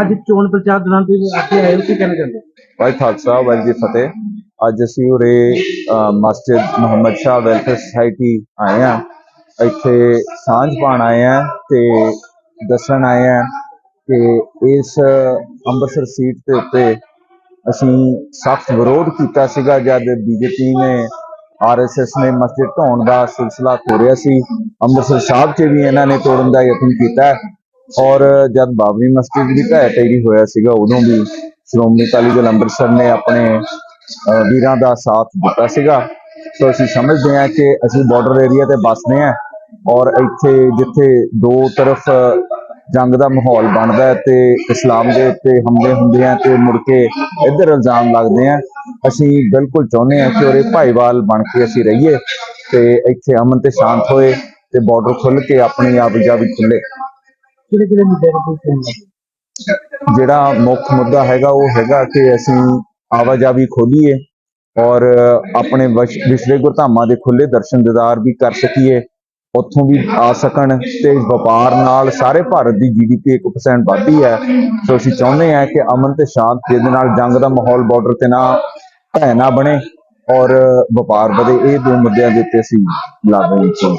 ਅੱਜ ਚੋਣ ਪ੍ਰਚਾਰ ਦੌਰਾਨ ਤੁਸੀਂ ਅੱਗੇ ਆਏ ਹੋ, ਕੀ ਕਹਿਣਾ ਚਾਹੁੰਦੇ ਵਾਹਿ ਖਾਲਸਾ ਵਾਹਿਗੁਰੂ ਜੀ ਫਤਿਹ। ਅੱਜ ਅਸੀਂ ਉਰੇ ਮਸਜਿਦ ਮੁਹੰਮਦ ਸ਼ਾਹ ਵੈਲਫੇਅਰ ਸੁਸਾਇਟੀ ਆਏ ਆ ਇੱਥੇ ਸਾਂਝ ਪਾਣ ਆਏ ਆ ਤੇ ਦੱਸਣ ਆਏ ਆ ਕਿ ਇਸ ਅੰਮ੍ਰਿਤਸਰ ਸੀਟ ਦੇ ਉੱਤੇ ਅਸੀਂ ਸਖਤ ਵਿਰੋਧ ਕੀਤਾ ਸੀਗਾ, ਜਦ ਬੀਜੇਪੀ ਨੇ ਆਰਐਸਐਸ ਨੇ ਮਸਜਿਦ ਢਾਉਣ ਦਾ ਸਿਲਸਿਲਾ ਤੋੜਿਆ ਸੀ। ਅੰਮ੍ਰਿਤਸਰ ਸਾਹਿਬ 'ਚ ਵੀ ਇਹਨਾਂ ਨੇ ਤੋੜਨ ਦਾ ਯਤਨ ਕੀਤਾ। ਔਰ ਜਦ ਬਾਬਰੀ ਮਸਜਿਦ ਦੀ ਢਹਿ ਢੇਰੀ ਹੋਇਆ ਸੀਗਾ, ਉਦੋਂ ਵੀ ਸ਼੍ਰੋਮਣੀ ਅਕਾਲੀ ਦਲ ਅੰਮ੍ਰਿਤਸਰ ਨੇ ਆਪਣੇ ਵੀਰਾਂ ਦਾ ਸਾਥ ਦਿੱਤਾ ਸੀਗਾ। ਸੋ ਅਸੀਂ ਸਮਝਦੇ ਹਾਂ ਕਿ ਅਸੀਂ ਬਾਰਡਰ ਏਰੀਆ ਤੇ ਵੱਸਦੇ ਹਾਂ ਔਰ ਇੱਥੇ ਜਿੱਥੇ ਦੋ ਤਰਫ ਜੰਗ ਦਾ ਮਾਹੌਲ ਬਣਦਾ ਤੇ ਇਸਲਾਮ ਦੇ ਉੱਤੇ ਹਮਲੇ ਹੁੰਦੇ ਆ ਤੇ ਮੁੜ ਕੇ ਇੱਧਰ ਇਲਜ਼ਾਮ ਲੱਗਦੇ ਆ, ਅਸੀਂ ਬਿਲਕੁਲ ਚਾਹੁੰਦੇ ਹਾਂ ਕਿ ਉਰੇ ਭਾਈਵਾਲ ਬਣ ਕੇ ਅਸੀਂ ਰਹੀਏ ਤੇ ਇੱਥੇ ਅਮਨ ਤੇ ਸ਼ਾਂਤ ਹੋਏ ਤੇ ਬਾਰਡਰ ਖੁੱਲ ਕੇ ਆਪਣੀ ਆਵਾਜਾਈ ਖੁੱਲੇ ਕਿਹੜੇ ਕਿਹੜੇ ਮੁੱਦੇ ਤੇ ਤੁਸੀਂ ਜਿਹੜਾ ਮੁੱਖ ਮੁੱਦਾ ਹੈਗਾ, ਉਹ ਹੈਗਾ ਕਿ ਅਸੀਂ ਆਵਾਜਾਈ ਖੋਲੀਏ ਔਰ ਆਪਣੇ ਵਸ਼- ਗੁਰਧਾਮਾਂ ਦੇ ਖੁੱਲੇ ਦਰਸ਼ਨ ਦਿਦਾਰ ਵੀ ਕਰ ਸਕੀਏ, ਉੱਥੋਂ ਵੀ ਆ ਸਕਣ ਤੇ ਵਪਾਰ ਨਾਲ ਸਾਰੇ ਭਾਰਤ ਦੀ ਜੀਡੀਪੀ 1% ਵੱਧਦੀ ਹੈ। ਸੋ ਅਸੀਂ ਚਾਹੁੰਦੇ ਹਾਂ ਕਿ ਅਮਨ ਤੇ ਸ਼ਾਂਤ ਜਿਹਦੇ ਨਾਲ ਜੰਗ ਦਾ ਮਾਹੌਲ ਬਾਰਡਰ ਤੇ ਨਾ ਭੈ ਨਾ ਬਣੇ ਔਰ ਵਪਾਰ ਵਧੇ। ਇਹ ਦੋ ਮੁੱਦਿਆਂ ਦੇ ਉੱਤੇ ਅਸੀਂ ਲੱਗ ਰਹੇ ਹਾਂ